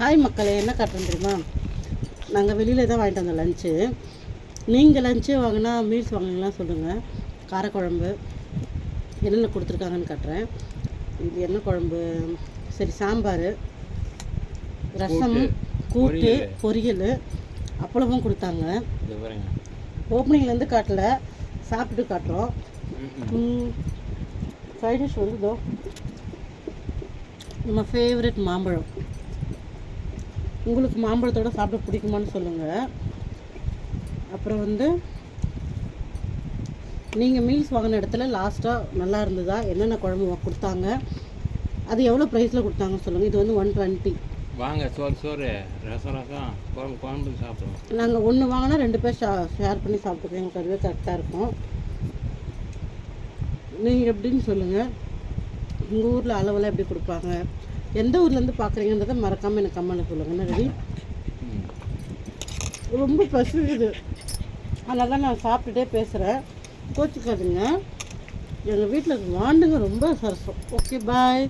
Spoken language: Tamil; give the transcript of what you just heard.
ஹாய் மக்களே என்ன காட்டுறோம் தெரியுமா? நாங்கள் வெளியில் தான் வாங்கிட்டு வந்தோம் லஞ்சு நீங்கள் லஞ்சு வாங்கினா மீல்ஸ் வாங்கினா சொல்லுங்கள் காரக்குழம்பு என்னென்ன கொடுத்துருக்காங்கன்னு காட்டுறேன். இது என்ன குழம்பு? சரி சாம்பார் ரசம் கூட்டு பொரியல். அப்பளமும் கொடுத்தாங்க. ஓப்பனிங்லேருந்து காட்டல சாப்பிட்டு காட்டுறோம். சைட் டிஷ் வந்து இதோ நம்ம ஃபேவரட் மாம்பழம். உங்களுக்கு மாம்பழத்தோட சாப்பிட பிடிக்குமான்னு சொல்லுங்கள் அப்புறம் வந்து நீங்கள் மீல்ஸ் வாங்கின இடத்துல லாஸ்ட்டாக நல்லா இருந்ததா? என்னென்ன குழம்பு கொடுத்தாங்க? அது எவ்வளோ ப்ரைஸில் கொடுத்தாங்கன்னு சொல்லுங்கள் இது வந்து ஒன் டுவெண்ட்டி வாங்க சோறு சோறு. ரசம் ரசம். குழம்பு குழம்பு சாப்பிடுவோம். நாங்கள் ஒன்று வாங்கினா ரெண்டு பேர் ஷா ஷேர் பண்ணி சாப்பிட்டுக்கோங்க எங்களுக்கு அதுவே கரெக்டாக இருக்கும். நீங்கள் எப்படின்னு சொல்லுங்கள் உங்கள் ஊரில் அளவெல்லாம் எப்படி கொடுப்பாங்க? எந்த ஊர்லேருந்து பார்க்குறீங்கன்றதை மறக்காமல் எனக்கு கம்மனுக்கு சொல்லுங்கள் ரெடி ரொம்ப பசிக்குது அதனால தான் நான் சாப்பிட்டுட்டே பேசுகிறேன் கோச்சிக்காதுங்க. எங்கள் வீட்டில் வாண்டுங்க ரொம்ப சரசம். Okay bye